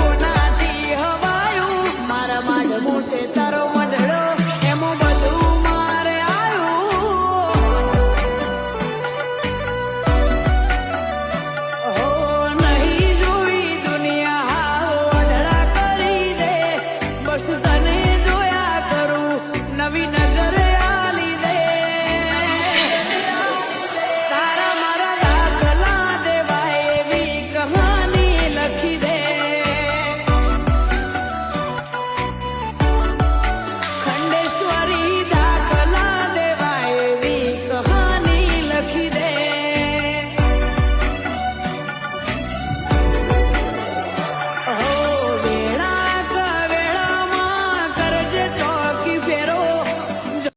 નથી હવાયું. મારા માટે મોશે તારો